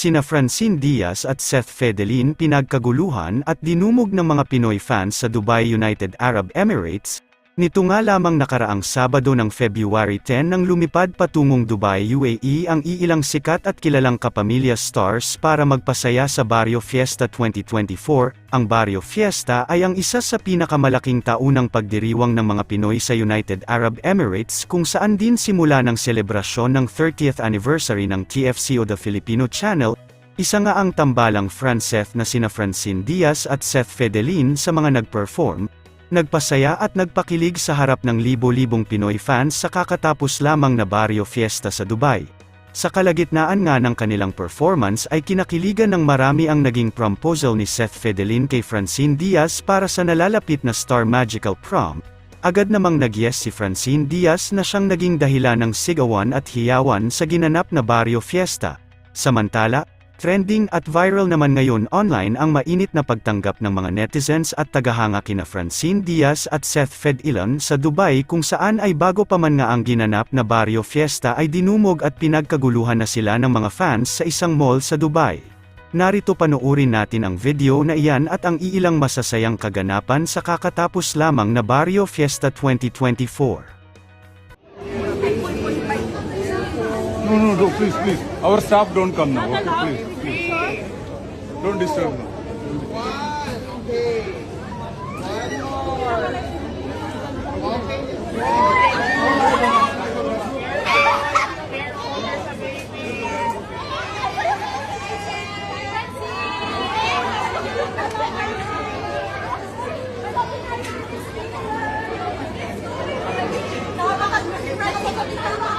sina Francine Diaz at Seth Fedelin pinagkaguluhan at dinumog ng mga Pinoy fans sa Dubai United Arab Emirates, nito nga lamang nakaraang Sabado ng February 10 nang lumipad patungong Dubai UAE ang iilang sikat at kilalang kapamilya stars para magpasaya sa Barrio Fiesta 2024. Ang Barrio Fiesta ay ang isa sa pinakamalaking taunang pagdiriwang ng mga Pinoy sa United Arab Emirates kung saan din simula ng selebrasyon ng 30th anniversary ng TFC o The Filipino Channel, isa nga ang tambalang Franceth na sina Francine Diaz at Seth Fedelin sa mga nag-perform, nagpasaya at nagpakilig sa harap ng libo-libong Pinoy fans sa kakatapos lamang na Barrio Fiesta sa Dubai. Sa kalagitnaan nga ng kanilang performance ay kinakiligan ng marami ang naging proposal ni Seth Fedelin kay Francine Diaz para sa nalalapit na Star Magical Prom. Agad namang nag-yes si Francine Diaz na siyang naging dahilan ng sigawan at hiyawan sa ginanap na Barrio Fiesta. Samantala, Trending at viral naman ngayon online ang mainit na pagtanggap ng mga netizens at tagahanga kina Francine Diaz at Seth Fedilan sa Dubai kung saan ay bago pa man nga ang ginanap na Barrio Fiesta ay dinumog at pinagkaguluhan na sila ng mga fans sa isang mall sa Dubai. Narito panoorin natin ang video na iyan at ang iilang masasayang kaganapan sa kakatapos lamang na Barrio Fiesta 2024. No, no, no, please, please. Our staff don't come now. Okay, please. Don't disturb now. Si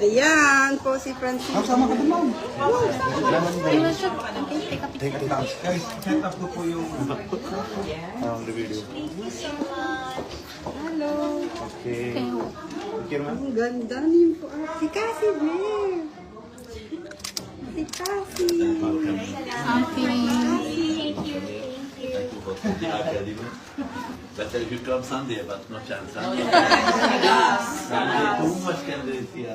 Ayan po si Francis. Sama ka naman. Guys, set up ko po yung um, the video. Hello. Okay. Okay naman? Ang ganda niyo po. Ah, Si Cassie, Blair. Si Cassie. Better if you come Sunday, but no chance. Sunday, Sunday too much candidates here.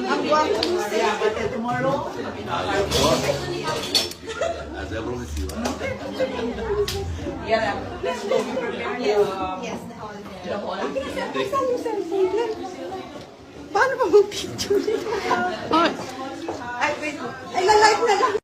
Ang gwapo mo siya. As I promise you. Saan yung cellphone? Paano ba mag-picture nito? Ay, wait. Ay, la-live na lang.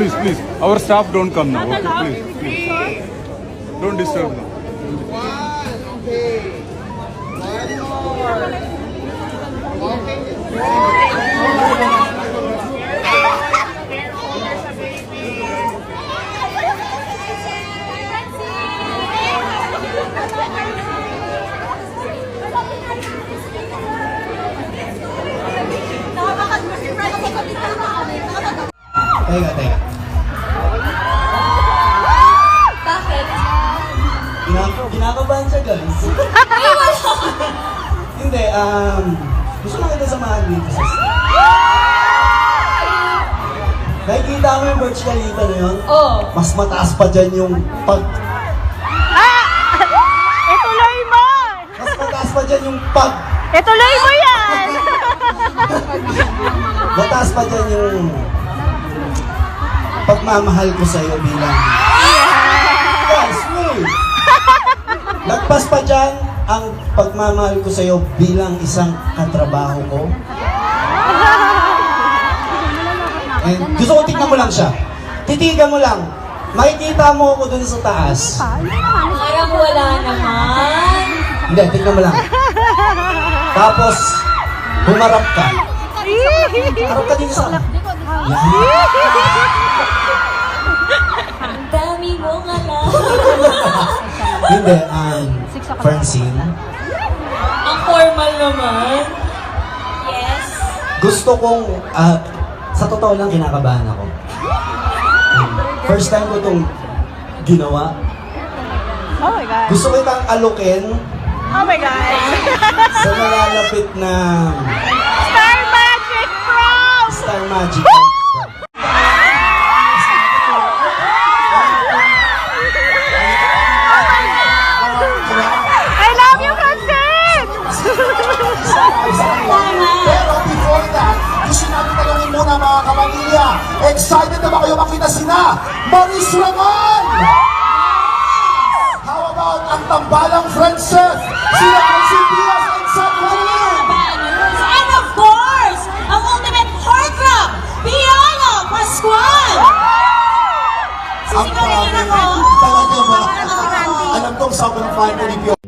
Please, please. Our staff don't come now. Okay, please. Don't disturb them. Teka, teka. Kinakabahan siya, guys. Hindi, um, gusto lang kita samahan dito sa Nakikita mo yung Burj Khalifa na yun? Oh. Mas mataas pa dyan yung pag... Ituloy mo! Mas mataas pa dyan yung pag... Ituloy mo yan! Mataas pa dyan yung... Pagmamahal ko sa'yo bilang... Guys, wait! Lagpas pa dyan ang pagmamahal ko sa'yo bilang isang katrabaho ko. And gusto ko tignan mo lang siya. Titigan mo lang. Makikita mo ako dun sa taas. Parang wala naman. Hindi, tignan mo lang. Tapos, humarap ka. Harap ka dito sa... Yan. Hindi, um, Francine. Ang formal naman. Yes. Gusto kong, ah, sa totoo lang, kinakabahan ako. Um, First time ko itong ginawa. Oh my God. Gusto ko itang alukin Oh my God. sa nalalapit na Star Magic Pro! Star Magic. Kayo makita sina Maris Ramon? How about ang tambalang friendship, sina Francine Diaz and Sam Marilyn? And of course, ang ultimate heartthrob, Piolo Pascual! Ang dami. Talaga ba? Alam kong sobrang fan ko ni Pio.